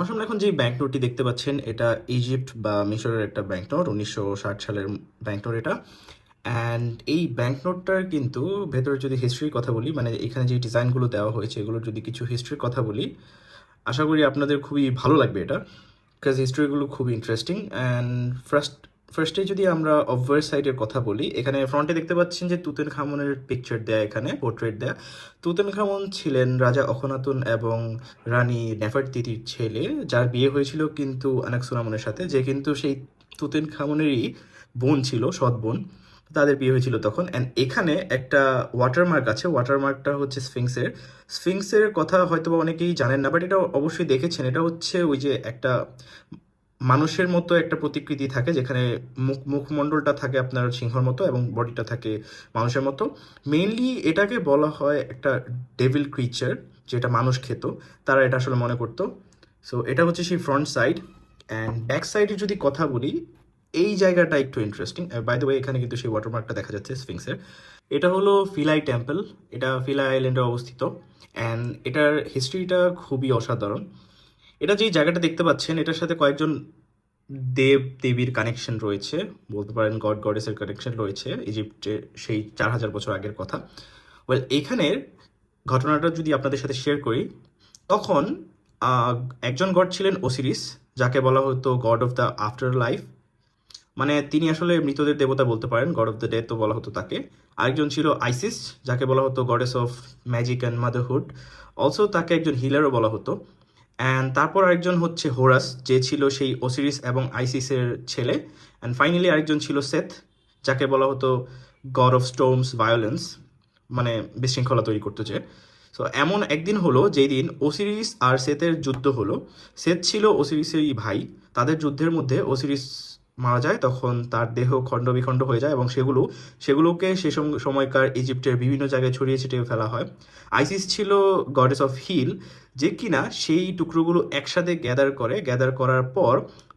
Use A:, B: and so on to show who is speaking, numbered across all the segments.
A: আমার সামনে এখন যে ব্যাংক নোটটি দেখতে পাচ্ছেন, এটা ইজিপ্ট বা মিশরের একটা ব্যাংক নোট উনিশশো ষাট সালের ব্যাংক নোট এটা। অ্যান্ড এই ব্যাংক নোটটার কিন্তু ভেতরে যদি হিস্ট্রির কথা বলি মানে এখানে যে ডিজাইনগুলো দেওয়া হয়েছে, এগুলোর যদি কিছু হিস্ট্রির কথা বলি, আশা করি আপনাদের খুবই ভালো লাগবে এটা বিকজ হিস্ট্রিগুলো খুব ইন্টারেস্টিং অ্যান্ড ফার্স্ট ফার্স্টে যদি আমরা অবভার সাইডের কথা বলি, এখানে ফ্রন্টে দেখতে পাচ্ছেন যে তুতেন খামনের পিকচার দেয়া এখানে পোর্ট্রেট দেয়া। তুতেন খামন ছিলেন রাজা অখনাতুন এবং রানী নেফারতিতির ছেলে, যার বিয়ে হয়েছিল কিন্তু আনাকসুনামনের সাথে, যে কিন্তু সেই তুতেন খামনেরই বোন ছিল, সৎ বোন, তাদের বিয়ে হয়েছিল তখন। অ্যান্ড এখানে একটা ওয়াটারমার্ক আছে ওয়াটারমার্কটা হচ্ছে স্ফিংসের। স্ফিংসের কথা হয়তো অনেকেই জানেন না বাট এটা অবশ্যই দেখেছেন। এটা হচ্ছে ওই যে একটা মানুষের মতো একটা প্রতিকৃতি থাকে যেখানে মুখ মুখমণ্ডলটা থাকে আপনার সিংহর মতো এবং বডিটা থাকে মানুষের মতো। মেইনলি এটাকে বলা হয় একটা ডেভিল ক্রিচার যেটা মানুষ খেত। তারা এটা আসলে মনে করতো। সো এটা হচ্ছে সেই ফ্রন্ট সাইড অ্যান্ড ব্যাক সাইডে যদি কথা বলি, এই জায়গাটা একটু ইন্টারেস্টিং বাই দ্য ওয়ে এখানে কিন্তু সেই ওয়াটারমার্কটা দেখা যাচ্ছে স্ফিংসের এটা হলো ফিলাই টেম্পল এটা ফিলাই আইল্যান্ডে অবস্থিত। অ্যান্ড এটার হিস্ট্রিটা খুবই অসাধারণ। এটা যে জায়গাটা দেখতে পাচ্ছেন, এটার সাথে কয়েকজন দেব দেবীর কানেকশন রয়েছে, বলতে পারেন গড গডেসের কানেকশন রয়েছে ইজিপ্টে সেই চার হাজার বছর আগের কথা। ওয়েল এখানের ঘটনাটা যদি আপনাদের সাথে শেয়ার করি, তখন একজন গড ছিলেন ওসিরিস যাকে বলা হতো god of the afterlife মানে তিনি আসলে মৃতদের দেবতা বলতে পারেন গড অফ দ্য তো বলা হতো তাকে। আরেকজন ছিল আইসিস যাকে বলা হতো goddess of magic and motherhood also তাকে একজন হিলারও বলা হতো। অ্যান্ড তারপর আরেকজন হচ্ছে হোরাস, যে ছিল সেই ওসিরিস এবং আইসিসের ছেলে। অ্যান্ড ফাইনালি আরেকজন ছিল সেথ, যাকে বলা হতো গড অফ স্টোমস ভায়োলেন্স মানে বিশৃঙ্খলা তৈরি করতে চেয়ে সো এমন একদিন হলো, যেই দিন ওসিরিস আর সেথের যুদ্ধ হলো। সেথ ছিল ওসিরিসেরই ভাই। তাদের যুদ্ধের মধ্যে ওসিরিস মারা যায়, তখন তার দেহ খণ্ড বিখণ্ড হয়ে যায় এবং সেগুলো, সেগুলোকে সে সময়কার ইজিপ্টের বিভিন্ন জায়গায় ছড়িয়ে ছিটিয়ে ফেলা হয়। আইসিস ছিল গডেস অফ হিল যে কিনা সেই টুকরোগুলো একসাথে গ্যাদার করে গ্যাদার করার পর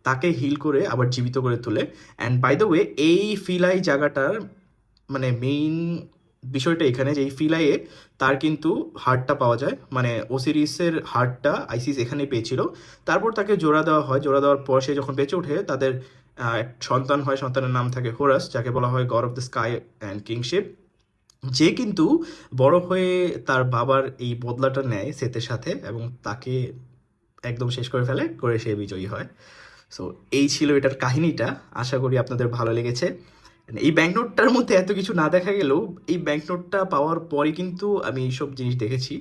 A: তাকে হিল করে আবার জীবিত করে তোলে। অ্যান্ড বাই দ্য ওয়ে এই ফিলাই জায়গাটার মানে মেইন বিষয়টা এখানে যে এই ফিলাইয়ে তার কিন্তু হার্টটা পাওয়া যায়। মানে ওসিরিসের হার্টটা আইসিস এখানে পেয়েছিল। তারপর তাকে জোড়া দেওয়া হয়। জোড়া দেওয়ার পর সে যখন বেঁচে ওঠে, তাদের সন্তান হয়, সন্তানের নাম থাকে হোরাস, যাকে বলা হয় god of the sky and kingship. যে কিন্তু বড় হয়ে তার বাবার এই বদলাটা নেয় সেতের সাথে এবং তাকে একদম শেষ করে ফেলে, করে সে বিজয়ী হয়। সো এই ছিল এটার কাহিনীটা। আশা করি আপনাদের ভালো লেগেছে। এই ব্যাংকনোটটার মধ্যে এত কিছু না দেখা গেলেও এই ব্যাংকনোটটা পাওয়ার পরে কিন্তু আমি এইসব জিনিস দেখেছি।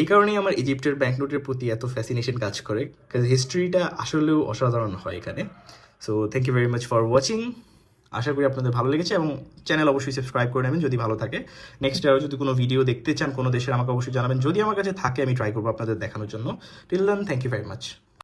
A: এই কারণেই আমার ইজিপ্টের ব্যাংকনোটের প্রতি এত ফ্যাসিনেশন কাজ করে হিস্ট্রিটা আসলেও অসাধারণ হয় এখানে। So thank you very much for watching আশা করি আপনাদের ভালো লেগেছে এবং চ্যানেল অবশ্যই সাবস্ক্রাইব করে নেবেন যদি ভালো থাকে। নেক্সট আরও যদি কোনো ভিডিও দেখতে চান, কোনো দেশের, আমাকে অবশ্যই জানাবেন। যদি আমার কাছে থাকে, আমি ট্রাই করব আপনাদের দেখানোর জন্য। Till then thank you very much